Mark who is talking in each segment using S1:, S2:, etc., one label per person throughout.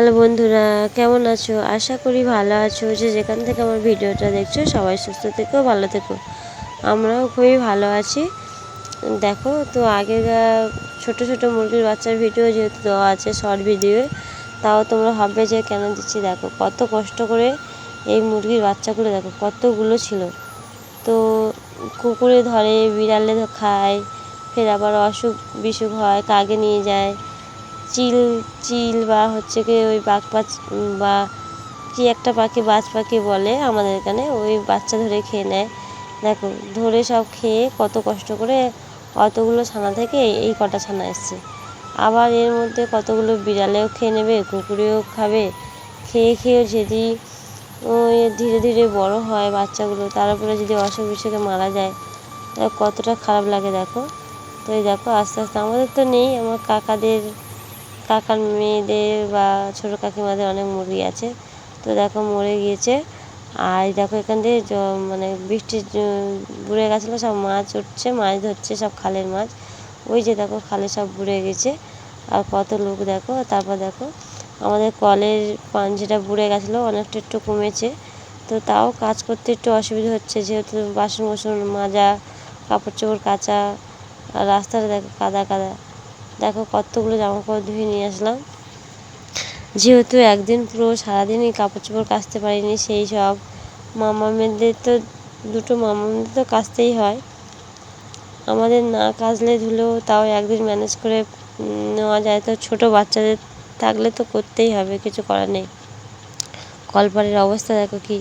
S1: সকাল বন্ধুরা, কেমন আছো? আশা করি ভালো আছো। যে যেখান থেকে আমার ভিডিওটা দেখছ, সবাই সুস্থ থেকো, ভালো থেকো। আমরাও খুবই ভালো আছি। দেখো, তো আগেকার ছোট ছোট মুরগির বাচ্চার ভিডিও যেহেতু দেওয়া আছে শর্ট ভিডিও তাও তোমরা ভাববে যে কেন দিচ্ছি? দেখো, কত কষ্ট করে এই মুরগির বাচ্চাগুলো, দেখো, কতগুলো ছিল। তো কুকুরে ধরে, বিড়ালে খায়, ফের আবার অসুখ বিসুখ হয়, কাকে নিয়ে যায়? চিল চিল বা হচ্ছে কি ওই বাঘ পাচ, বা কী একটা পাখি বাজ পাখি বলে আমাদের এখানে, ওই বাচ্চা ধরে খেয়ে নেয়। দেখো, ধরে সব খেয়ে কত কষ্ট করে অতগুলো ছানা থেকে এই কটা ছানা এসছে। আবার এর মধ্যে কতগুলো বিড়ালেও খেয়ে নেবে, কুকুরেও খাবে। খেয়ে খেয়ে যদি ওই ধীরে ধীরে বড় হয় বাচ্চাগুলো তার উপরে যদি অসুখ বিসুখে মারা যায় কতটা খারাপ লাগে দেখো। তো এই দেখো, আস্তে আস্তে আমাদের তো নেই, আমার কাকাদের কাকার মেয়েদের বা ছোটো কাকিমাদের অনেক মুরগি আছে। তো দেখো মরে গিয়েছে। আর দেখো এখান থেকে মানে বৃষ্টি বুড়ে গেছিল, সব মাছ উঠছে, মাছ ধরছে, সব খালের মাছ। ওই যে দেখো খালে সব বুড়ে গেছে। আর কত লোক দেখো, তারপর দেখো আমাদের কলের পান যেটা বুড়ে গেছিল অনেকটা একটু কমেছে। তো তাও কাজ করতে একটু অসুবিধা হচ্ছে, যেহেতু বাসন কোসন মাজা কাপড় চোপড় কাচা, আর রাস্তাটা দেখো কাদা কাদা। দেখো কতগুলো জামা কাপড় ধুয়ে নিয়ে আসলাম। যেহেতু একদিন পুরো সারাদিনই কাপড় চোপড় কাচতে পারিনি, সেই সব মামা মামামেদের তো, দুটো মামা মামামেদের তো কাচতেই হয়। আমাদের না কাচলে ধুলেও তাও একদিন ম্যানেজ করে নেওয়া যায়। তো ছোটো বাচ্চাদের থাকলে তো করতেই হবে, কিছু করার নেই। কলপাড়ের অবস্থা দেখো কি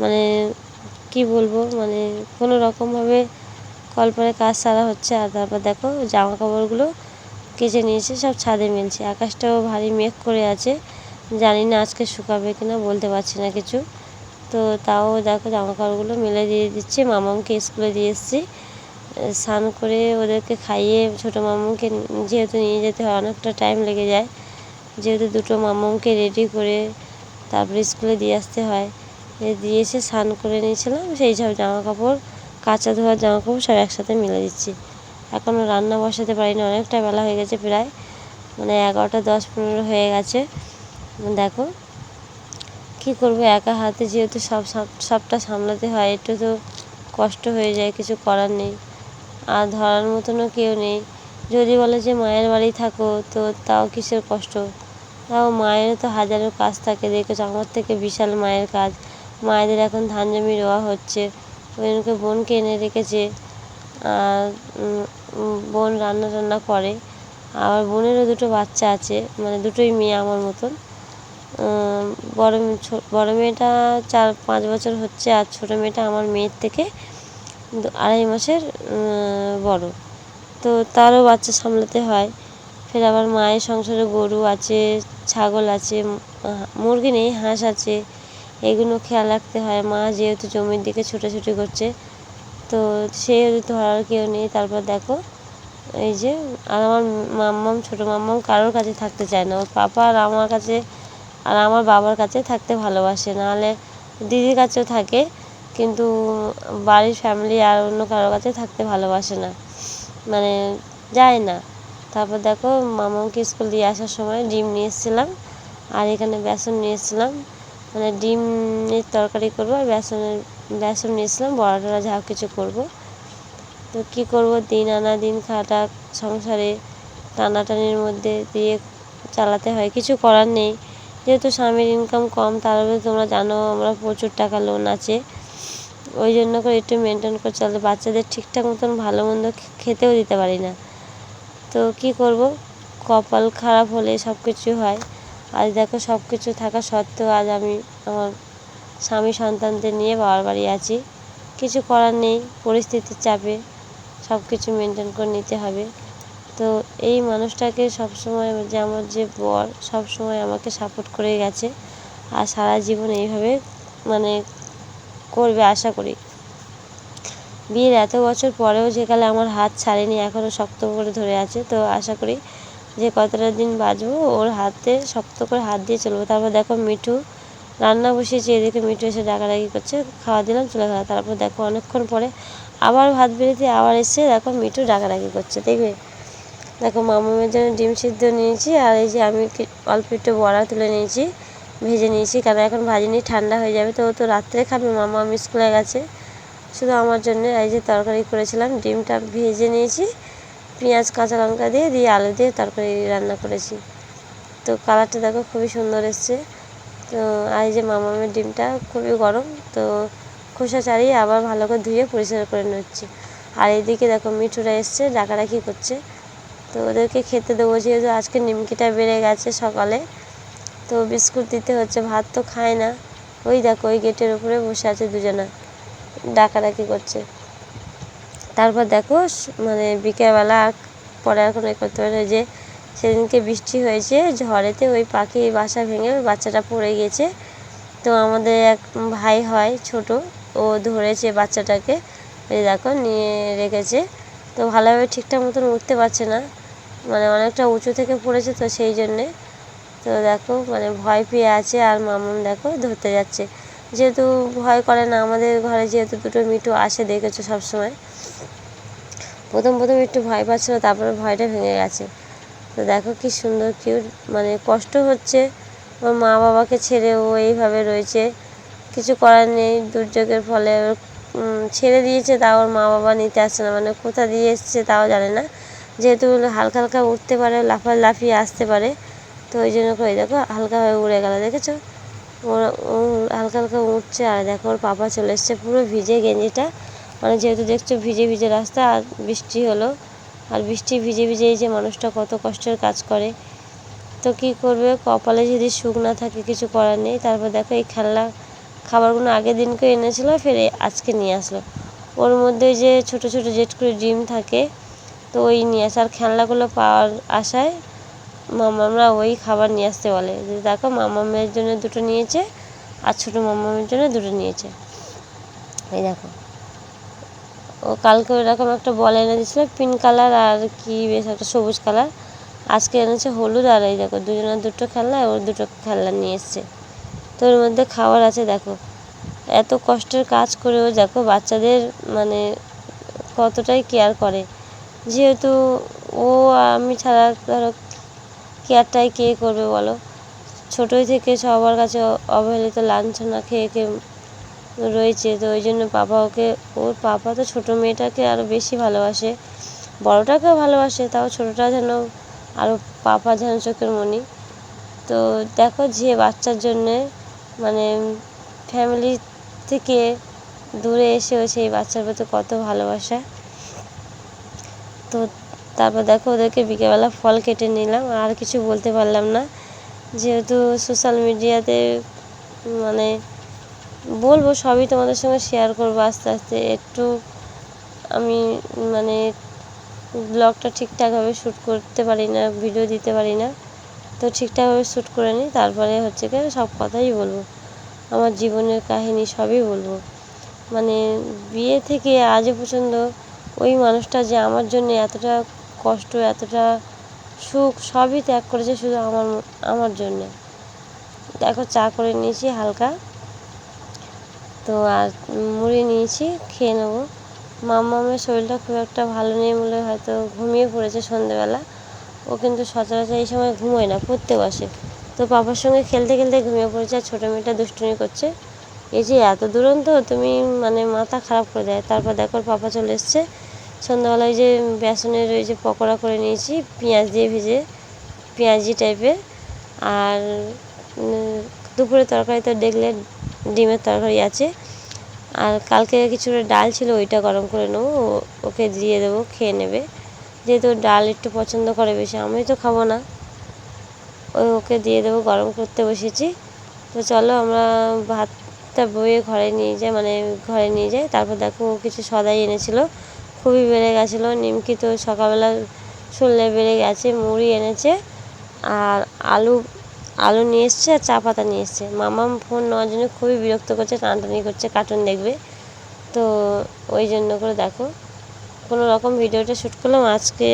S1: মানে কি বলব মানে কোনো রকমভাবে কলপাড়ে কাজ সারা হচ্ছে। আর তারপর দেখো জামা কাপড়গুলো কেচে নিয়েছে, সব ছাদে মেলছে। আকাশটাও ভারী মেঘ করে আছে। জানি না আজকে শুকাবে কিনা, বলতে পারছি না কিছু। তো তাও দেখো জামা কাপড়গুলো মেলে দিয়ে দিচ্ছি। মামামকে স্কুলে দিয়ে এসেছি। স্নান করে ওদেরকে খাইয়ে ছোটো মামুকে যেহেতু নিয়ে যেতে হয়, অনেকটা টাইম লেগে যায়। যেহেতু দুটো মামুকে রেডি করে তারপরে স্কুলে দিয়ে আসতে হয়। দিয়ে এসে স্নান করে নিয়েছিলাম। সেই সব জামা কাপড় কাঁচা ধোয়ার জামা কাপড় সব একসাথে মেলে দিচ্ছি। এখনও রান্না বসাতে পারিনি, অনেকটা বেলা হয়ে গেছে প্রায়। মানে এগারোটা দশ পনেরো হয়ে গেছে। দেখো কী করব, একা হাতে যেহেতু সব সবটা সামলাতে হয়, একটু তো কষ্ট হয়ে যায়, কিছু করার নেই। আর ধরার মতনও কেউ নেই। যদি বলে যে মায়ের বাড়ি থাকো, তো তাও কিসের কষ্ট? তাও মায়েরও তো হাজারো কাজ থাকে, দেখেছ? আমার থেকে বিশাল মায়ের কাজ। মায়েদের এখন ধান জমি রোয়া হচ্ছে। ওইজনকে বোনকে এনে রেখেছে। আর বোন রান্না টান্না করে। আবার বোনেরও দুটো বাচ্চা আছে মানে দুটোই মেয়ে আমার মতন। বড় বড় মেয়েটা চার, পাঁচ বছর হচ্ছে আর ছোটো মেয়েটা আমার মেয়ের থেকে আড়াই মাসের বড়। তো তারও বাচ্চা সামলাতে হয়। ফের আবার মায়ের সংসারে গরু আছে, ছাগল আছে মুরগি নেই, হাঁস আছে। এগুলো খেয়াল রাখতে হয়। মা যেহেতু জমির দিকে ছোটাছুটি করছে তো সে ধরার কেউ নেই, তারপর দেখো, এই যে, আর আমার মাম্মাম, ছোটো মাম্মাম কারোর কাছে থাকতে চায় না। ওর পাপা আর আমার কাছে, আর আমার বাবার কাছে থাকতে ভালোবাসে। নাহলে দিদির কাছেও থাকে, কিন্তু বাড়ির ফ্যামিলি আর অন্য কারোর কাছে থাকতে ভালোবাসে না। মানে যায় না। তারপর দেখো মামাকে স্কুল দিয়ে আসার সময় ডিম নিয়ে এসেছিলাম, আর এখানে বেসন নিয়ে এসেছিলাম। মানে ডিমের তরকারি করব আর বেসনের, বেসন নিয়েছিলাম বড়া টড়া যা কিছু করব। তো কী করব? দিন আনা দিন খাটা, সংসারে টানাটানির মধ্যে দিয়ে চালাতে হয়। কিছু করার নেই। যেহেতু স্বামীর ইনকাম কম, তার তোমরা জানো আমরা প্রচুর টাকা লোন আছে। ওই জন্য করে একটু মেনটেন করে চলে বাচ্চাদের ঠিকঠাক মতন ভালো মন্দ খেতেও দিতে পারি না। তো কী করব? কপাল খারাপ হলে সব কিছু হয়। আজ দেখো সব কিছু থাকা সত্ত্বেও আজ আমি আমার স্বামী সন্তানদের নিয়ে বাবার বাড়ি আছি। কিছু করার নেই, পরিস্থিতির চাপে সব কিছু মেনটেন করে নিতে হবে। তো এই মানুষটাকে সবসময় যে আমার যে বর সবসময় আমাকে সাপোর্ট করে গেছে আর সারা জীবন এইভাবে মানে করবে আশা করি। বিয়ের এত বছর পরেও যে যেকালে আমার হাত ছাড়েনি এখনও শক্ত করে ধরে আছে, তো আশা করি যে কতটা দিন বাঁচবো ওর হাতে শক্ত করে হাত দিয়ে চলবো। তারপর দেখো মিঠু রান্না বসিয়েছি, এদিকে মিঠু এসে ডাকাডাকি করছে, খাওয়া দিলাম, চলে গেল। তারপর দেখো অনেকক্ষণ পরে আবার ভাত বেড়েতে আবার এসে দেখো মিঠু ডাকাডাকি করছে, দেখবে? দেখো মামামের জন্য ডিম সিদ্ধ নিয়েছি, আর এই যে আমি অল্প একটু বড়া তুলে নিয়েছি, ভেজে নিয়েছি, কারণ এখন ভাজিনি ঠান্ডা হয়ে যাবে, তো ও তো রাত্রে খাবে, মামা স্কুলে গেছে। শুধু আমার জন্য এই যে তরকারি করেছিলাম, ডিমটা ভেজে নিয়েছি পেঁয়াজ, কাঁচা লঙ্কা দিয়ে দিয়ে আলু দিয়ে তরকারি রান্না করেছি। তো কালারটা দেখো খুবই সুন্দর এসছে। তো আর এই যে মামামের ডিমটা খুবই গরম, তো খোসা ছাড়িয়ে আবার ভালো করে ধুয়ে পরিষ্কার করে নিচ্ছি। আর এইদিকে দেখো মিঠুরা এসছে, ডাকাডাকি করছে। তো ওদেরকে খেতে দেবো, যেহেতু আজকে নিমকিটা বেড়ে গেছে সকালে। তো বিস্কুট দিতে হচ্ছে, ভাত তো খায় না। ওই দেখো, ওই গেটের উপরে বসে আছে দুজনা। ডাকাডাকি করছে। তারপর দেখো মানে বিকেলবেলা পরে কোনো এ করতে পারে যে সেদিনকে বৃষ্টি হয়েছে, ঝড়েতে ওই পাখি বাসা ভেঙে ওই বাচ্চাটা পড়ে গেছে। তো আমাদের এক ভাই হয় ছোট, ও ধরেছে বাচ্চাটাকে, এই দেখো নিয়ে রেখেছে। তো ভালোভাবে ঠিকঠাক মতন উঠতে পারছে না মানে অনেকটা উঁচু থেকে পড়েছে তো সেই জন্যে। তো দেখো মানে ভয় পেয়ে আছে আর মামুন দেখো ধরতে যাচ্ছে। যেহেতু ভয় করে না, আমাদের ঘরে যেহেতু দুটো মিটু আসে দেখেছ সবসময়। প্রথম প্রথম একটু ভয় পাচ্ছিলো, তারপরে ভয়টা ভেঙে গেছে। তো দেখো কি সুন্দর কিউট মানে কষ্ট হচ্ছে। ওর মা বাবাকে ছেড়ে ও এইভাবে রয়েছে। কিছু করার নেই, দুর্যোগের ফলে ছেড়ে দিয়েছে, তাও ওর মা বাবা নিতে আসছে না। মানে কোথা দিয়ে এসছে তাও জানে না। যেহেতু হালকা হালকা উঠতে পারে লাফা লাফিয়ে আসতে পারে, তো ওই জন্য করে দেখো হালকাভাবে উড়ে গেল, দেখেছ? ওর হালকা হালকা উঠছে, আর দেখো ওর পাপা চলে এসছে, পুরো ভিজে গেঞ্জিটা। মানে যেহেতু দেখছ ভিজে ভিজে রাস্তা, আর বৃষ্টি হলো, আর বৃষ্টি ভিজে ভিজে এই যে মানুষটা কত কষ্টের কাজ করে। তো কী করবে? কপালে যদি সুখ না থাকে কিছু করার নেই। তারপর দেখো এই খেলনা খাবারগুলো আগের দিনকে এনেছিলো, ফের আজকে নিয়ে আসলো। ওর মধ্যে যে ছোট ছোট জেট করে ডিম থাকে, তো ওই নিয়ে আসে। আর খেলনাগুলো পাওয়ার আশায় মামামরা ওই খাবার নিয়ে আসতে বলে। দেখো মামামের জন্য দুটো নিয়েছে, আর ছোটো মামামের জন্য দুটো নিয়েছে। এই দেখো। ও কালকে ওরকম একটা বল এনে দিয়েছিলো পিঙ্ক কালার আর কি বেশ একটা সবুজ কালার আজকে এনেছে হলুদ আর এই দেখো, দুজনের দুটো খেলনা ওর দুটো খেলনা নিয়ে এসছে। তো ওর মধ্যে খাবার আছে, দেখো। এত কষ্টের কাজ করেও দেখো, বাচ্চাদের মানে কতটাই কেয়ার করে। যেহেতু ও আমি ছাড়া ধরো কেয়ারটাই কে করবে বলো? ছোটোই থেকে সবার কাছে অবহেলিত, লাঞ্ছনা খেয়ে খেয়ে রয়েছে। তো ওই জন্য পাপা ওকে, ওর পাপা তো ছোটো মেয়েটাকে আরও বেশি ভালোবাসে। বড়োটাকেও ভালোবাসে, তাও ছোটোটা যেন আরও পাপা যেন চোখের মণি তো দেখো যে বাচ্চার জন্যে মানে ফ্যামিলি থেকে দূরে এসেও সেই বাচ্চার প্রতি কত ভালোবাসা। তো তারপর দেখো ওদেরকে বিকেলবেলা ফল কেটে নিলাম, আর কিছু বলতে পারলাম না। যেহেতু সোশ্যাল মিডিয়াতে মানে বলব সবই তোমাদের সঙ্গে শেয়ার করব আস্তে আস্তে। একটু আমি মানে ব্লগটা ঠিকঠাকভাবে শ্যুট করতে পারি না ভিডিও দিতে পারি না। তো ঠিকঠাকভাবে শ্যুট করে নিই, তারপরে হচ্ছে কি সব কথাই বলব। আমার জীবনের কাহিনী সবই বলব। মানে বিয়ে থেকে আজও পর্যন্ত ওই মানুষটা যে আমার জন্য এতটা কষ্ট, এতটা সুখ, সবই ত্যাগ করেছে শুধু আমার আমার জন্যে। দেখো চা করে নিয়েছি হালকা। তো আর মুড়ি নিয়েছি, খেয়ে নেব। মামামের শরীরটা খুব একটা ভালো নেই বলে হয়তো ঘুমিয়ে পড়েছে সন্ধেবেলা। ও কিন্তু সচরাচর এই সময় ঘুমোয় না পড়তে বসে তো পাপার সঙ্গে খেলতে খেলতে ঘুমিয়ে পড়েছে আর ছোটো মেয়েটা দুষ্টুমি করছে। এই যে এত দুরন্ত, তুমি মানে মাথা খারাপ করে দেয়। তারপর দেখো পাপা চলে এসছে। সন্ধ্যাবেলায় যে বেসনের ওই যে পকোড়া করে নিয়েছি, পেঁয়াজ দিয়ে ভেজে, পেঁয়াজি টাইপের আর দুপুরে তরকারি তো দেখলে ডিমের তরকারি আছে। আর কালকে কিছুটা ডাল ছিল, ওইটা গরম করে নেব ওকে দিয়ে দেবো, খেয়ে নেবে। যেহেতু ডাল একটু পছন্দ করে বেশি আমি তো খাব না। ওই ওকে দিয়ে দেবো, গরম করতে বসেছি। তো চলো আমরা ভাতটা বয়ে ঘরে নিয়ে যাই মানে ঘরে নিয়ে যাই। তারপর দেখো ও কিছু সদাই এনেছিলো। খুবই বেড়ে গেছিল। নিমকি তো সকালবেলা শুনলে বেড়ে গেছে, মুড়ি এনেছে। আর আলু আলু নিয়ে এসছে আর চা পাতা নিয়ে এসছে। মামা ফোন নেওয়ার জন্য খুবই বিরক্ত করছে, টানটানি করছে কার্টুন দেখবে। তো ওই জন্য করে দেখো। কোনো রকম ভিডিওটা শ্যুট করলাম, আজকে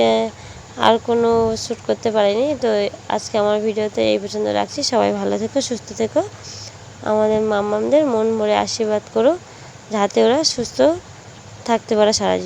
S1: আর কোনো শ্যুট করতে পারিনি। তো আজকে আমার ভিডিওতে এই পর্যন্ত রাখছি। সবাই ভালো থেকো, সুস্থ থেকো। আমাদের মামামদের মন ভরে আশীর্বাদ করো, যাতে ওরা সুস্থ থাকতে পারে সারা জীবন।